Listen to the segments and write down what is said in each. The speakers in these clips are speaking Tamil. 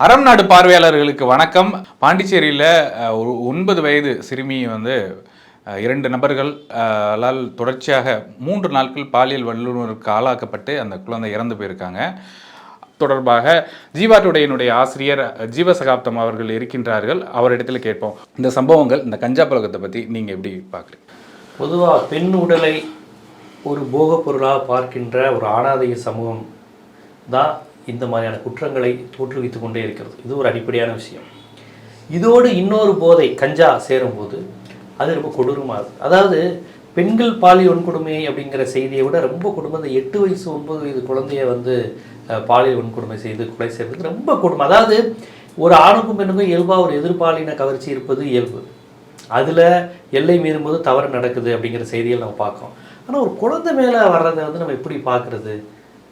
அறம் நாடு பார்வையாளர்களுக்கு வணக்கம். பாண்டிச்சேரியில் ஒரு ஒன்பது வயது சிறுமி வந்து இரண்டு நபர்கள் அஹ், தொடர்ச்சியாக மூன்று நாட்கள் பாலியல் வல்லுநருக்கு ஆளாக்கப்பட்டு அந்த குழந்தை இறந்து போயிருக்காங்க. தொடர்பாக ஜீவாட்டுடையனுடைய ஆசிரியர் ஜீவசகாப்தம் அவர்கள் இருக்கின்றார்கள். அவரிடத்தில் கேட்போம். இந்த சம்பவங்கள் இந்த கஞ்சா பழக்கத்தை பற்றி நீங்கள் எப்படி பார்க்குறீங்க? பொதுவாக பெண் உடலை ஒரு போகப் பொருளாக பார்க்கின்ற ஒரு ஆணாதிக சமூகம் தான் இந்த மாதிரியான குற்றங்களை தோற்றுவித்து கொண்டே இருக்கிறது. இது ஒரு அடிப்படையான விஷயம். இதோடு இன்னொரு போதை கஞ்சா சேரும்போது அது ரொம்ப கொடூரமாகுது அதாவது பெண்கள் பாலி வன்கொடுமை அப்படிங்கிற செய்தியை விட ரொம்ப கொடுமை அந்த எட்டு வயசு ஒன்பது வயது குழந்தைய வந்து பாலியல் வன்கொடுமை செய்து கொலை செய்யறதுக்கு ரொம்ப கொடுமை அதாவது ஒரு ஆணுக்கும் பெண்ணுக்கும் இயல்பாக ஒரு எதிர்பாலின கவர்ச்சி இருப்பது இயல்பு. அதில் எல்லை மீறும்போது தவறு நடக்குது அப்படிங்கிற செய்திகள் நம்ம பார்க்கோம் ஆனால் ஒரு குழந்தை மேலே வர்றதை வந்து நம்ம எப்படி பார்க்குறது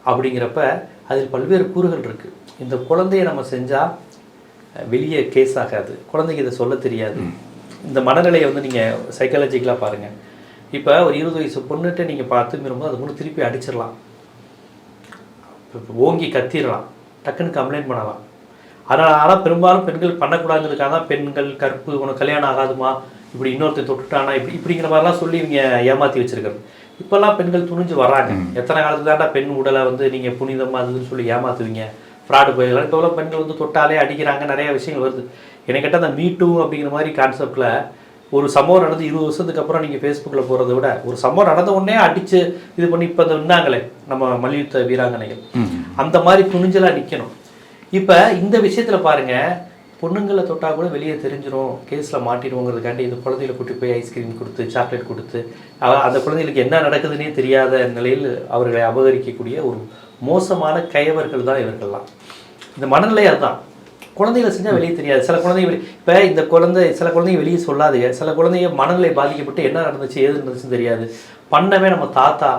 அப்படிங்கிறப்ப அதில் பல்வேறு கூறுகள் இருக்குது இந்த குழந்தைய நம்ம செஞ்சால் வெளியே கேஸ் ஆகாது. குழந்தைக்கு இதை சொல்ல தெரியாது. இந்த மனநிலையை வந்து நீங்கள் சைக்காலஜிக்கலாக பாருங்கள் இப்போ ஒரு இருபது வயசு பொண்ணுகிட்ட நீங்கள் பார்த்து மீறும்போது அது முன்னு திருப்பி அடிச்சிடலாம். ஓங்கி கத்திடலாம். டக்குன்னு கம்ப்ளைண்ட் பண்ணலாம். ஆனால் ஆனால் பெரும்பாலும் பெண்கள் பண்ணக்கூடாதுங்கிறதுக்காக தான் பெண்கள் கற்பு உனக்கு கல்யாணம் ஆகாதுமா? இப்படி இன்னொருத்தர் தொட்டுட்டானா? இப்படி இப்படிங்கிற மாதிரிலாம் சொல்லி இவங்க ஏமாற்றி வச்சிருக்கிறது. இப்போல்லாம் பெண்கள் துணிஞ்சு வர்றாங்க. எத்தனை காலத்துக்கு தாண்டா பெண் உடலை வந்து நீங்கள் புனிதமாக அதுன்னு சொல்லி ஏமாத்துவீங்க? ஃப்ராடு போயிடலாம் இப்போ பெண்கள் வந்து தொட்டாலே அடிக்கிறாங்க நிறைய விஷயங்கள் வருது. எனக்கு கேட்டால் அந்த மீட்டு அப்படிங்கிற மாதிரி கான்செப்டில் ஒரு சம்பவம் நடந்து இருபது வருஷத்துக்கு அப்புறம் நீங்கள் ஃபேஸ்புக்கில் போகிறத விட ஒரு சம்பவம் நடந்த உடனே அடித்து இது பண்ணி இப்போ இந்த இருந்தாங்களே நம்ம மல்யுத்த வீராங்கனைகள். அந்த மாதிரி துணிஞ்சலாக நிற்கணும் இப்போ இந்த விஷயத்தில் பாருங்க பொண்ணுங்களை தொட்டால் கூட வெளியே தெரிஞ்சிடும் கேஸில் மாட்டிடுவோங்கிறதுக்காண்டி இந்த குழந்தைகளை கூட்டி போய் ஐஸ்கிரீம் கொடுத்து சாக்லேட் கொடுத்து அந்த குழந்தைகளுக்கு என்ன நடக்குதுன்னே தெரியாத நிலையில் அவர்களை அபகரிக்கக்கூடிய ஒரு மோசமான கயவர்கள் தான் இவர்கள்லாம். இந்த மனநிலை அதுதான். குழந்தைகளை செஞ்சால் வெளியே தெரியாது. சில குழந்தைங்க வெளியே இப்போ இந்த குழந்தை சில குழந்தைங்க வெளியே சொல்லாதுங்க. சில குழந்தைங்க மனநிலை பாதிக்கப்பட்டு என்ன நடந்துச்சு ஏது நடந்துச்சுன்னு தெரியாது. பண்ணவே நம்ம தாத்தா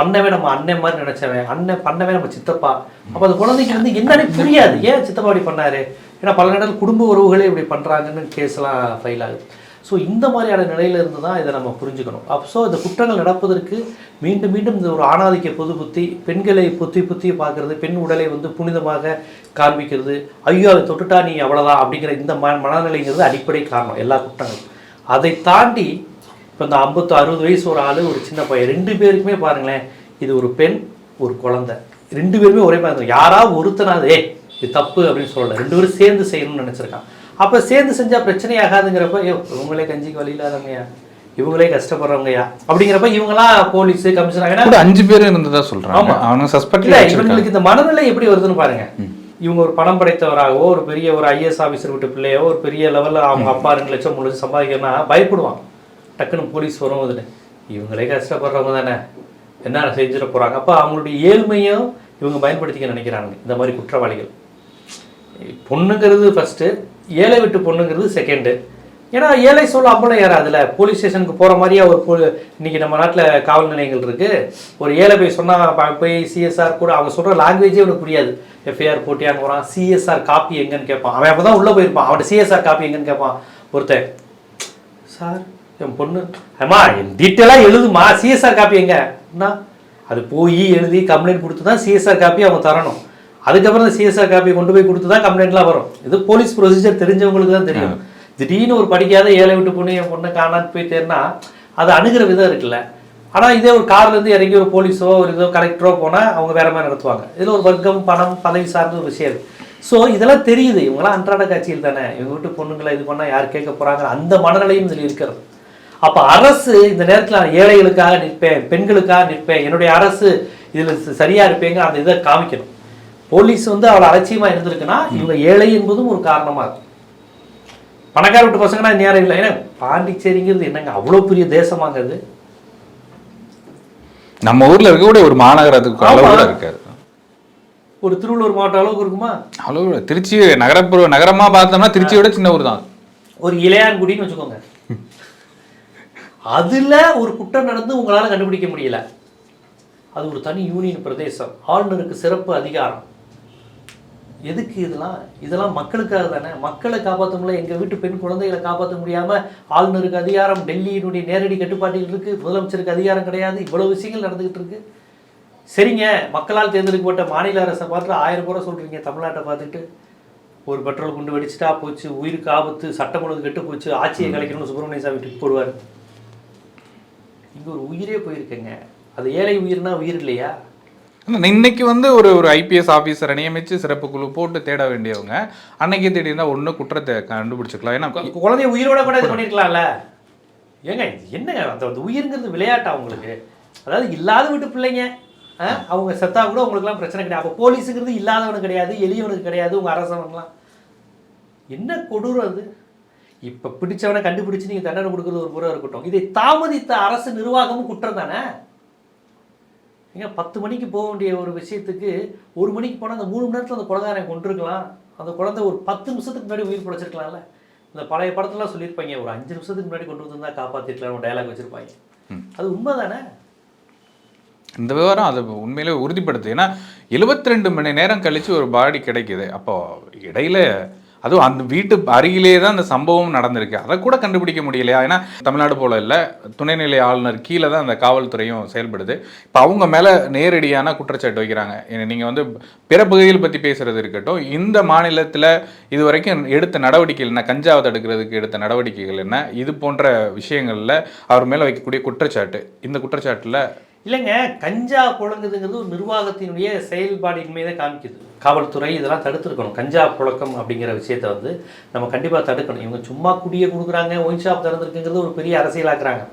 பண்ணவே நம்ம அண்ணன் மாதிரி நினச்சவன் அண்ணன் பண்ணவே நம்ம சித்தப்பா. அப்போ அந்த குழந்தைக்கு வந்து என்னன்னு புரியாது. ஏன் சித்தப்பா அப்படி பண்ணாரு? ஏன்னா பல நேரத்தில் குடும்ப உறவுகளே இப்படி பண்ணுறாங்கன்னு கேஸ்லாம் ஃபைல் ஆகுது. ஸோ இந்த மாதிரியான நிலையிலிருந்து தான் இதை நம்ம புரிஞ்சுக்கணும். அப்போ ஸோ இந்த குற்றங்கள் நடப்பதற்கு மீண்டும் மீண்டும் இந்த ஒரு ஆணாதிக்க பொது புத்தி பெண்களை புத்தி புத்தி பார்க்கறது பெண் உடலை வந்து புனிதமாக காண்பிக்கிறது ஐயோ அதை தொட்டுட்டா நீ அவ்வளோதான் அப்படிங்கிற இந்த ம மனநிலைங்கிறது அடிப்படை காரணம் எல்லா குற்றங்களும். அதை தாண்டி இப்போ இந்த ஐம்பத்து அறுபது வயசு ஒரு ஆள் ஒரு சின்ன பையன் ரெண்டு பேருக்குமே பாருங்களேன் இது ஒரு பெண் ஒரு குழந்தை. ரெண்டு பேருமே ஒரே மாதிரி யாராவது ஒருத்தனாதே இது தப்பு அப்படின்னு சொல்லல. ரெண்டு பேரும் சேர்ந்து செய்யணும்னு நினச்சிருக்கான். அப்போ சேர்ந்து செஞ்சால் பிரச்சனை ஆகாதுங்கிறப்ப ஐயோ இவங்களே கஞ்சிக்கு வழி இல்லாதவங்கயா? இவங்களே கஷ்டப்படுறவங்கயா? அப்படிங்கிறப்ப இவங்களாம் போலீஸ் கமிஷனர் அஞ்சு பேர் இருந்ததா சொல்றாங்க. ஆமா. அவனுங்க சஸ்பெக்ட் இல்ல இவங்களுக்கு இந்த மனநிலை எப்படி வருதுன்னு பாருங்க. இவங்க ஒரு பணம் படைத்தவராகவோ ஒரு பெரிய ஒரு ஐஏஎஸ் ஆஃபீஸர் விட்டு பிள்ளையோ ஒரு பெரிய லெவல்ல அவங்க அப்பா ரெண்டு லட்சம் மூணு லட்சம் சம்பாதிக்கணும்னா பயப்படுவான். டக்குன்னு போலீஸ் வரும் அதுன்னு இவங்களே கஷ்டப்படுறவங்க தானே. என்ன செஞ்சிட போறாங்க? அப்ப அவங்களுடைய ஏழ்மையும் இவங்க பயன்படுத்திக்க நினைக்கிறாங்க இந்த மாதிரி குற்றவாளிகள். பொண்ணுங்கிறது ஃபஸ்ட்டு ஏழை விட்டு பொண்ணுங்கிறது செகண்டு ஏன்னா ஏழை சொல்ல அம்பளம் ஏறாதுல போலீஸ் ஸ்டேஷனுக்கு போகிற மாதிரியே ஒரு போ- இன்னைக்கு நம்ம நாட்டில் காவல் நிலையங்கள் இருக்குது ஒரு ஏழை போய் சொன்னால் போய் சிஎஸ்ஆர் கூட அவங்க சொல்கிற லாங்குவேஜே அவனுக்கு புரியாது. எஃப்ஐஆர் போட்டியான்னு போகிறான் சிஎஸ்ஆர் காப்பி எங்கன்னு கேட்பான். அவன் அப்போ தான் உள்ளே போயிருப்பான். அவன் சிஎஸ்ஆர் காப்பி எங்கன்னு கேட்பான். ஒருத்தன் சார் என் பொண்ணு அம்மா டீட்டெயிலாக எழுதுமா? சிஎஸ்ஆர் காப்பி எங்க? என்ன அது போய் எழுதி கம்ப்ளைண்ட் கொடுத்து தான் சிஎஸ்ஆர் காப்பி அவங்க தரணும். அதுக்கப்புறம் அந்த சிஎஸ்ஆர் காப்பி கொண்டு போய் கொடுத்து தான் கம்ப்ளைண்ட்லாம் வரும். இது போலீஸ் ப்ரொசீஜர் தெரிஞ்சவங்களுக்கு தான் தெரியும். திடீர்னு ஒரு படிக்காத ஏழை விட்டு பொண்ணு என் பொண்ணை காணான்னு போய் தேர்னா அது அணுகிற விதம் இருக்குல்ல. ஆனால் இதே ஒரு கார்ல இருந்து இறங்கி ஒரு போலீஸோ ஒரு இதோ கலெக்டரோ போனால் அவங்க வேற மாதிரி நடத்துவாங்க. இதில் ஒரு வர்க்கம் பணம் பதவி சார்ந்த ஒரு விஷயம் ஸோ இதெல்லாம் தெரியுது. இவங்களாம் அன்றாட காட்சியில் தானே. இவங்க வீட்டு பொண்ணுங்களை இது பண்ணால் யார் கேட்க போறாங்க? அந்த மனநிலையும் இதில் இருக்கிறது. அப்போ அரசு இந்த நேரத்தில் நான் ஏழைகளுக்காக நிற்பேன் பெண்களுக்காக நிற்பேன் என்னுடைய அரசு இதில் சரியா இருப்பேங்க அந்த இதை காமிக்கணும். போலீஸ் வந்து அவ்வளோ அலட்சியமா இருந்திருக்குன்னா இவங்க ஏழை என்பதும் ஒரு காரணமா இருக்கும். பணக்கார விட்டு பசங்கன்னா நேரம் இல்லை. ஏன்னா பாண்டிச்சேரிங்கிறது என்னங்க அவ்வளோ பெரிய தேசமாங்க அது நம்ம ஊர்ல இருக்கக்கூடிய ஒரு மாநகரத்துக்கு. அளவு இருக்காது. ஒரு திருவள்ளூர் மாவட்டம் அளவுக்கு இருக்குமா? அளவு திருச்சி நகரப்புற நகரமா பார்த்தோம்னா திருச்சியோட சின்ன ஊர் தான். ஒரு இளையான்குடின்னு வச்சுக்கோங்க. அதுல ஒரு குற்றம் நடந்து உங்களால கண்டுபிடிக்க முடியல. அது ஒரு தனி யூனியன் பிரதேசம். ஆளுநருக்கு சிறப்பு அதிகாரம். எதுக்கு இதெல்லாம்? இதெல்லாம் மக்களுக்காக தானே? மக்களை காப்பாற்ற முடியல வீட்டு பெண் குழந்தைகளை காப்பாற்ற முடியாமல் ஆளுநருக்கு அதிகாரம் டெல்லியினுடைய நேரடி கட்டுப்பாட்டில் இருக்குது முதலமைச்சருக்கு அதிகாரம் கிடையாது. இவ்வளோ விஷயங்கள் நடந்துகிட்டு இருக்கு. சரிங்க மக்களால் தேர்ந்தெடுக்கப்பட்ட மாநில அரசை பார்த்து ஆயிரம் கூட சொல்கிறீங்க தமிழ்நாட்டை பார்த்துட்டு ஒரு பெட்ரோல் குண்டு வெடிச்சிட்டா போச்சு உயிருக்கு ஆபத்து சட்டம் ஒழுங்கு கெட்டு போச்சு ஆட்சியை கலைக்கணும்னு சுப்பிரமணிய சாமி ட்ரிப் போடுவார். இங்கே ஒரு உயிரே போயிருக்கேங்க. அது ஏழை உயிர்னா உயிர் இல்லையா? இன்னைக்கு வந்து ஒரு ஒரு ஐபிஎஸ் ஆஃபீஸரை நியமிச்சு சிறப்பு குழு போட்டு தேட வேண்டியவங்க அன்னைக்கு தேடினா ஒன்று குற்றத்தை கண்டுபிடிச்சிக்கலாம். ஏன்னா குழந்தைய உயிரோட கூட இது பண்ணிருக்கலாம்ல? ஏங்க என்னங்க அந்த அந்த உயிர்ங்கிறது விளையாட்டா உங்களுக்கு? அதாவது இல்லாத வீட்டு பிள்ளைங்க அவங்க செத்தா கூட உங்களுக்குலாம் பிரச்சனை கிடையாது. அப்போ போலீஸுங்கிறது இல்லாதவனுக்கு கிடையாது எளியவனுக்கு கிடையாது உங்க அரசவனுக்குலாம் என்ன கொடூரம் அது? இப்போ பிடிச்சவனை கண்டுபிடிச்சு நீங்கள் தண்டனை கொடுக்குறது ஒரு புறம் இருக்கட்டும். இதை தாமதித்த அரசு நிர்வாகமும் குற்றம் தானே? ஏங்க பத்து மணிக்கு போக வேண்டிய ஒரு விஷயத்துக்கு ஒரு மணிக்கு போனால் அந்த மூணு மணி நேரத்தில் அந்த குழந்தை கொண்டிருக்கலாம் அந்த குழந்தை ஒரு பத்து நிமிஷத்துக்கு முன்னாடி உயிர் பிழைச்சிருக்கலாம்ல. இந்த பழைய படத்துலாம் சொல்லியிருப்பாங்க ஒரு அஞ்சு நிமிஷத்துக்கு முன்னாடி கொண்டு வந்திருந்தா காப்பாற்றிருக்கலாம் டயலாக் வச்சிருப்பாங்க. அது உண்மை தானே இந்த விவரம் அது உண்மையிலே உறுதிப்படுத்து. ஏன்னா 72 ரெண்டு மணி நேரம் கழிச்சு ஒரு பாடி கிடைக்குது. அப்போ இடையில அதுவும் அந்த வீட்டு அருகிலே தான் அந்த சம்பவம் நடந்திருக்கு. அதை கூட கண்டுபிடிக்க முடியலையா? ஏன்னா தமிழ்நாடு போல இல்லை துணைநிலை ஆளுநர் கீழே தான் அந்த காவல்துறையும் செயல்படுது. இப்போ அவங்க மேலே நேரடியான குற்றச்சாட்டு வைக்கிறாங்க. ஏன்னா நீங்கள் வந்து பிற பகுதிகள் பற்றி பேசுகிறது இருக்கட்டும் இந்த மாநிலத்தில் இது வரைக்கும் எடுத்த நடவடிக்கைகள் என்ன? கஞ்சாவை தடுக்கிறதுக்கு எடுத்த நடவடிக்கைகள் என்ன? இது போன்ற விஷயங்களில் அவர் மேலே வைக்கக்கூடிய குற்றச்சாட்டு. இந்த குற்றச்சாட்டில் இல்லைங்க கஞ்சா புழங்குதுங்கிறது ஒரு நிர்வாகத்தினுடைய செயல்பாடின்மை தான் காமிக்குது. காவல்துறை இதெல்லாம் தடுத்துருக்கணும். கஞ்சா புழக்கம் அப்படிங்கிற விஷயத்த வந்து நம்ம கண்டிப்பாக தடுக்கணும். இவங்க சும்மா குடியை கொடுக்குறாங்க ஒயின் ஷாப் திறந்துருக்குங்கிறது ஒரு பெரிய அரசியலாக்குறாங்க.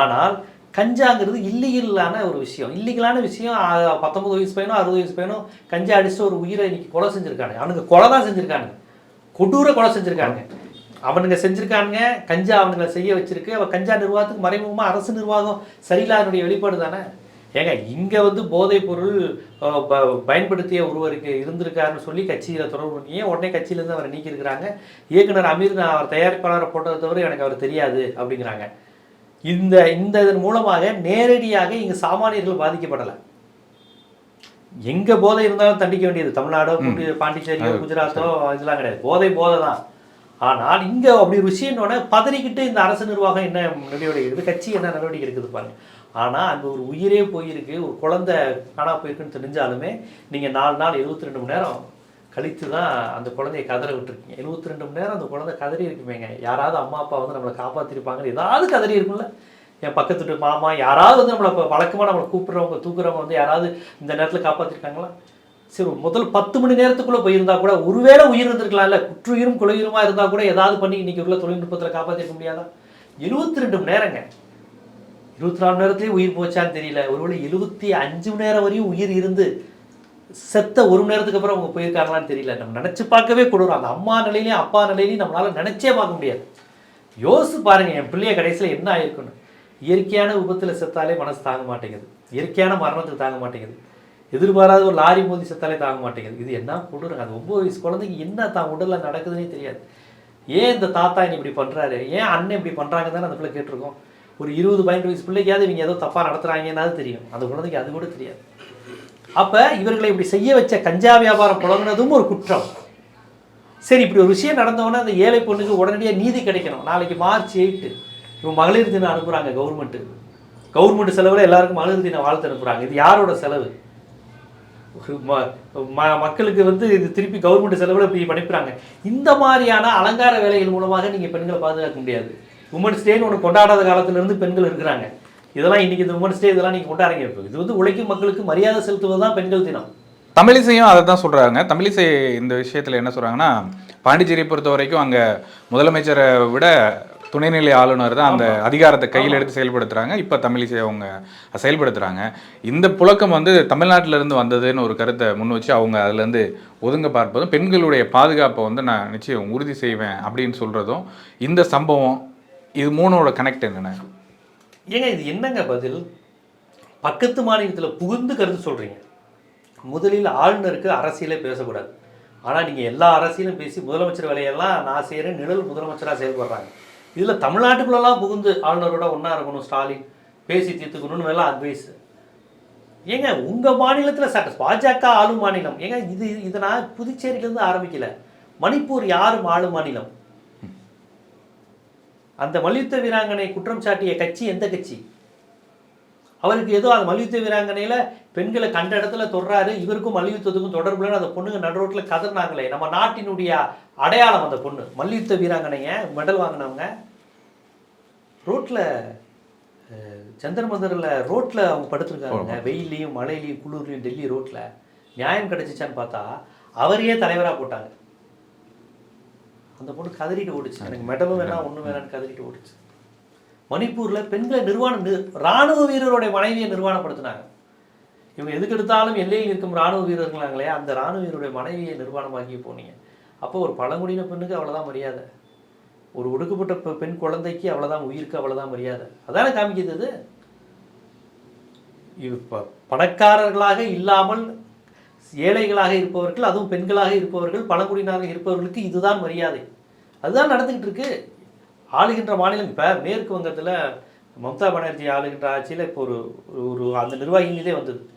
ஆனால் கஞ்சாங்கிறது இல்லீகலான ஒரு விஷயம். இல்லீகலான விஷயம் பத்தொம்பது பத்தொன்பது வயசு பையனோ அறுபது வயசு பையனோ கஞ்சா அடிச்சுட்டு ஒரு உயிரை இன்னைக்கு கொலை செஞ்சுருக்காங்க அவனுக்கு கொலை தான் செஞ்சுருக்காங்க கொடூர கொலை செஞ்சுருக்காங்க அவனுங்க செஞ்சுருக்கானுங்க கஞ்சா அவனுங்களை செய்ய வச்சிருக்கு. அவ கஞ்சா நிர்வாகத்துக்கு மறைமுகமாக அரசு நிர்வாகம் சரியில்லாதனுடைய வெளிப்பாடு தானே? ஏங்க இங்கே வந்து போதைப் பொருள் பயன்படுத்திய ஒருவருக்கு இருந்திருக்காருன்னு சொல்லி கட்சியில் தொடர்பு பண்ணி உடனே கட்சியிலேருந்து அவரை நீக்கியிருக்கிறாங்க. இயக்குனர் அமீர் நான் அவர் தயாரிப்பாளரை போட்டதை தவிர எனக்கு அவர் தெரியாது அப்படிங்கிறாங்க. இந்த இந்த இதன் மூலமாக நேரடியாக இங்கு சாமானியர்கள் பாதிக்கப்படலை. எங்க போதை இருந்தாலும் தண்டிக்க வேண்டியது தமிழ்நாடோ புண்டி- பாண்டிச்சேரியோ குஜராத்தோ இதெல்லாம் கிடையாது. போதை போதை தான். ஆனால் இங்கே அப்படி ஒரு பதறிக்கிட்டு இந்த அரசு நிர்வாகம் என்ன நடவடிக்கை எடுக்குது கட்சி என்ன நடவடிக்கை எடுக்குது பாருங்க. ஆனால் அங்கே ஒரு உயிரே போயிருக்கு ஒரு குழந்தை காணா போயிருக்குன்னு தெரிஞ்சாலுமே நீங்கள் நாலு நாள் எழுபத்தி ரெண்டு மணி நேரம் கழித்து தான் அந்த குழந்தைய கதற விட்டுருக்கீங்க. எழுபத்தி ரெண்டு மணி நேரம் அந்த குழந்தை கதறி இருக்குமேங்க. யாராவது அம்மா அப்பா வந்து நம்மளை காப்பாற்றிருப்பாங்கன்னு ஏதாவது கதறி இருக்கும்ல. என் பக்கத்து மாமா யாராவது வந்து நம்மளை வழக்கமாக நம்மளை கூப்பிட்றவங்க தூக்குறவங்க வந்து யாராவது இந்த நேரத்தில் காப்பாற்றிருக்காங்களா சரி முதல் பத்து மணி நேரத்துக்குள்ளே போயிருந்தா கூட ஒருவேளை உயிர் இருந்திருக்கலாம்ல. குற்றுயிரும் குலையுருமா இருந்தால் கூட ஏதாவது பண்ணி இன்னைக்கு உள்ள தொழில்நுட்பத்தில் காப்பாற்றிக்க முடியாதா? எழுபத்தி ரெண்டு மணி நேரங்க. இருபத்தி நாலு மணி நேரத்துலேயே உயிர் போச்சான்னு தெரியல. ஒருவேளை எழுபத்தி அஞ்சு மணி நேரம் வரையும் உயிர் இருந்து செத்த ஒரு மணி நேரத்துக்கு அப்புறம் அவங்க போயிருக்காங்களான்னு தெரியல. நம்ம நினச்சி பார்க்கவே கொடுறோம் அந்த அம்மா நிலையிலையும் அப்பா நிலையிலையும் நம்மளால் நினச்சே பார்க்க முடியாது. யோசிச்சு பாருங்கள் என் பிள்ளைய கடைசியில் என்ன ஆயிருக்குன்னு இயற்கையான விபத்தில் செத்தாலே மனசு தாங்க மாட்டேங்குது. இயற்கையான மரணத்துக்கு தாங்க மாட்டேங்குது. எதிர்பாராத ஒரு லாரி மோதி செத்தாலே தாங்க மாட்டேங்குது. இது என்ன கொடுறாங்க அது ஒம்பது வயசு குழந்தைக்கு என்ன தான் உடலில் நடக்குதுன்னே தெரியாது. ஏன் இந்த தாத்தா என்ன இப்படி பண்ணுறாரு ஏன் அண்ணன் இப்படி பண்ணுறாங்க தானே அந்த பிள்ளை கேட்டிருக்கோம். ஒரு இருபது பதினெட்டு வயசு பிள்ளைக்காவது இவங்க ஏதோ தப்பாக நடத்துறாங்கன்னாவது தெரியும். அந்த குழந்தைக்கு அது கூட தெரியாது. அப்போ இவர்களை இப்படி செய்ய வச்ச கஞ்சா வியாபாரம் புழங்குனதும் ஒரு குற்றம். சரி இப்படி ஒரு விஷயம் நடந்தவொடனே அந்த ஏழை பொண்ணுக்கு உடனடியாக நீதி கிடைக்கணும். நாளைக்கு மார்ச் எயிட்டு. இவங்க மகளிர் தினம் அனுப்புகிறாங்க கவர்மெண்ட்டு கவர்மெண்ட் செலவில் எல்லாருக்கும் மகளிர் தின வாழ்த்து அனுப்புகிறாங்க இது யாரோட செலவு? மக்களுக்கு வந்து இது திருப்பி கவர்மெண்ட் செலவில் இப்படி படிப்புறாங்க இந்த மாதிரியான அலங்கார வேலைகள் மூலமாக நீங்கள் பெண்களை பாதுகாக்க முடியாது. உமன்ஸ் டேன்னு ஒன்று கொண்டாடாத காலத்திலேருந்து பெண்கள் இருக்கிறாங்க. இதெல்லாம் இன்றைக்கி இந்த உமன்ஸ் டே இதெல்லாம் நீங்கள் கொண்டாடுறீங்க. இப்போ இது வந்து உழைக்கும் மக்களுக்கு மரியாதை செலுத்துவது தான் பெண்கள் தினம். தமிழிசையும் அதை தான் சொல்கிறாங்க தமிழிசை இந்த விஷயத்தில் என்ன சொல்கிறாங்கன்னா பாண்டிச்சேரியை பொறுத்த வரைக்கும் அங்கே முதலமைச்சரை விட துணைநிலை ஆளுநர் தான் அந்த அதிகாரத்தை கையில் எடுத்து செயல்படுத்துகிறாங்க இப்போ தமிழிசை அவங்க செயல்படுத்துகிறாங்க இந்த புழக்கம் வந்து தமிழ்நாட்டில இருந்து வந்ததுன்னு ஒரு கருத்தை முன் வச்சு அவங்க அதுலேருந்து ஒதுங்க பார்ப்பதும் பெண்களுடைய பாதுகாப்பை வந்து நான் நிச்சயம் உறுதி செய்வேன் அப்படின்னு சொல்கிறதும் இந்த சம்பவம் இது மூணோட கனெக்ட் என்னென்ன? ஏங்க இது என்னங்க பதில்? பக்கத்து மாநிலத்தில் புகுந்து கருத்து சொல்கிறீங்க முதலில் ஆளுநருக்கு அரசியலே பேசக்கூடாது. ஆனால் நீங்கள் எல்லா அரசியலும் பேசி முதலமைச்சர் வேலையெல்லாம் நான் செய்கிறேன் நிழல் முதலமைச்சராக செயல்படுறாங்க. இதில் தமிழ்நாட்டுக்குள்ளெல்லாம் புகுந்து ஆளுநரோட ஒன்றா இருக்கணும் ஸ்டாலின். பேசி தீர்த்துக்கணும்னு எல்லாம் அட்வைஸ் ஏங்க உங்கள் மாநிலத்தில் சட்ட பாஜக ஆளும் மாநிலம். ஏங்க இது இதை நான் புதுச்சேரியிலேருந்து ஆரம்பிக்கல. மணிப்பூர் யாரும் ஆளும் மாநிலம்? அந்த மல்யுத்த வீராங்கனை குற்றம் சாட்டிய கட்சி எந்த கட்சி? அவருக்கு ஏதோ அந்த மல்யுத்த வீராங்கனையில் பெண்களை கண்ட இடத்துல தொடுறாரு இவருக்கும் மல்யுத்தத்துக்கும் தொடர்புலன்னு அந்த பொண்ணுங்க நடு ரோட்ல கதறினாங்களே. நம்ம நாட்டினுடைய அடையாளம் அந்த பொண்ணு. மல்யுத்த வீராங்கனைங்க மெடல் வாங்கினவங்க. ரோட்ல அஹ், சந்திர மந்தரில் ரோட்ல அவங்க படுத்திருக்காங்க. வெயிலையும் மழையிலையும் குளிர்லையும் டெல்லி ரோட்ல. நியாயம் கிடைச்சிச்சான்னு பார்த்தா அவரையே தலைவரா போட்டாங்க. அந்த பொண்ணு கதறிட்டு ஓடிச்சு. எனக்கு மெடலும் வேணாம் ஒன்றும் வேணாம்னு கதறிட்டு ஓடிச்சு. மணிப்பூர்ல பெண்களை நிர்வாணம் ராணுவ வீரருடைய மனைவியை நிர்வாணப்படுத்தினாங்க. இவங்க எதுக்கு எடுத்தாலும் எல்லையில் இருக்கும் ராணுவ வீரர்களாங்களே அந்த ராணுவ வீரருடைய மனைவியை நிர்வாணமாக்கி போனீங்க. அப்போ ஒரு பழங்குடியின பெண்ணுக்கு அவ்வளவுதான் மரியாதை. ஒரு ஒடுக்கப்பட்ட பெண் குழந்தைக்கு அவ்வளவுதான் உயிருக்கு அவ்வளவுதான் மரியாதை. அதானே காமிக்குது இது இது ப- பணக்காரர்களாக இல்லாமல் ஏழைகளாக இருப்பவர்கள் அதுவும் பெண்களாக இருப்பவர்கள் பழங்குடியினராக இருப்பவர்களுக்கு இதுதான் மரியாதை. அதுதான் நடந்துக்கிட்டு இருக்கு ஆளுகின்ற மாநிலம் இப்போ மேற்கு வங்கத்தில் மம்தா பானர்ஜி ஆளுகின்ற ஆட்சியில் இப்போ ஒரு ஒரு அந்த நிர்வாகி மீதே வந்தது.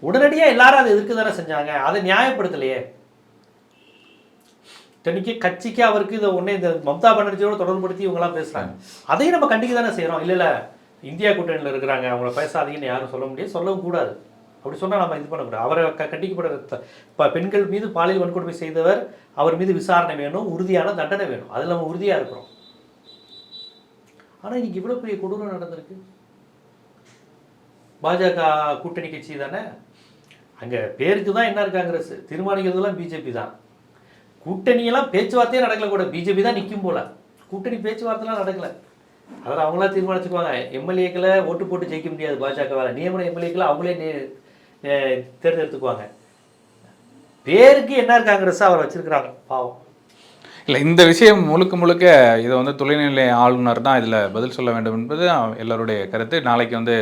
உடனடியாக எல்லாரும் அதை எதிர்க்க தானே செஞ்சாங்க. அதை நியாயப்படுத்தலையே. தனிக்கு கட்சிக்கு அவருக்கு இதை உடனே இந்த மம்தா பானர்ஜியோட தொடர்புபடுத்தி இவங்களாம் பேசுகிறாங்க அதையும் நம்ம கண்டிக்க தானே செய்கிறோம் இல்லை இல்லை இந்தியா கூட்டணியில் இருக்கிறாங்க அவங்கள பேசாதீங்கன்னு யாரும் சொல்ல முடியாது. சொல்லவும் கூடாது. அப்படி சொன்னால் நம்ம இது பண்ணக்கூடாது அவரை க கண்டிக்கப்பட இப்போ பெண்கள் மீது பாலியல் வன்கொடுமை செய்தவர் அவர் மீது விசாரணை வேணும் உறுதியான தண்டனை வேணும். அதில் நம்ம உறுதியாக இருக்கிறோம். ஆனால் இன்றைக்கி இவ்வளோ பெரிய கொடூரம் நடந்திருக்கு. பாஜக கூட்டணி கட்சி தானே? அங்கே பேருக்கு தான் என்ன காங்கிரஸ் தீர்மானிக்கிறதுலாம் பிஜேபி தான். கூட்டணியெல்லாம் பேச்சுவார்த்தையே நடக்கல கூட. பிஜேபி தான் நிற்கும் போல. கூட்டணி பேச்சுவார்த்தைலாம் நடக்கல. அதில் அவங்களா தீர்மானிச்சுக்குவாங்க. எம்எல்ஏக்களை ஓட்டு போட்டு ஜெயிக்க முடியாது. பாஜகவால். நியமன எம்எல்ஏக்களை அவங்களே தேர்ந்தெடுத்துக்குவாங்க. பேருக்கு என்ன காங்கிரஸ் அவர் வச்சிருக்கிறாங்க? பாவம். இல்லை இந்த விஷயம் முழுக்க முழுக்க இதை வந்து துணைநிலை ஆளுநர் தான் இதில் பதில் சொல்ல வேண்டும் என்பது எல்லாருடைய கருத்து. நாளைக்கு வந்து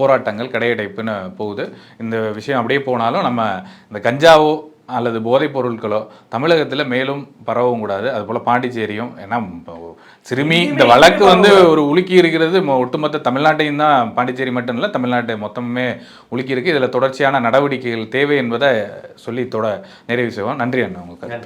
போராட்டங்கள் கடையடைப்புன்னு போகுது. இந்த விஷயம் அப்படியே போனாலும் நம்ம இந்த கஞ்சாவோ அல்லது போதைப் பொருட்களோ தமிழகத்தில் மேலும் பரவவும் கூடாது. அதுபோல் பாண்டிச்சேரியும் ஏன்னா இப்போ சிறுமி இந்த வழக்கு வந்து ஒரு உலுக்கி இருக்கிறது. மொ- ஒட்டுமொத்த தமிழ்நாட்டையும் தான் பாண்டிச்சேரி மட்டும் இல்லை தமிழ்நாட்டை மொத்தமுமே உலுக்கி இருக்கு. இதில் தொடர்ச்சியான நடவடிக்கைகள் தேவை என்பதை சொல்லி தொட நிறைவு செய்வோம். நன்றி அண்ணா உங்களுக்கு